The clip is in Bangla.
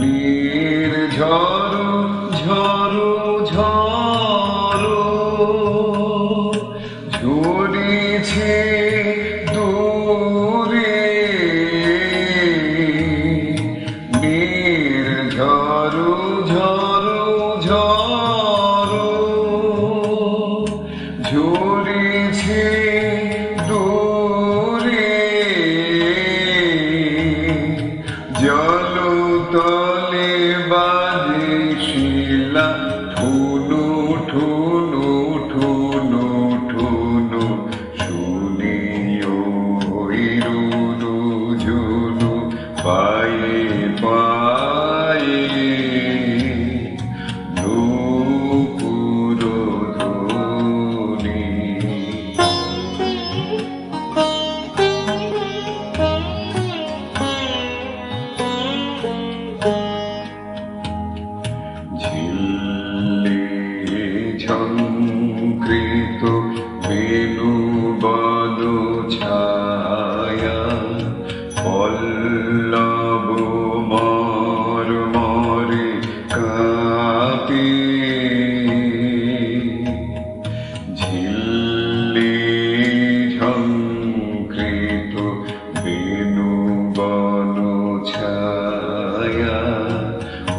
বীর ঝরো ঝরো ঝরো ঝরিছে দূরে। বীর मिला फूल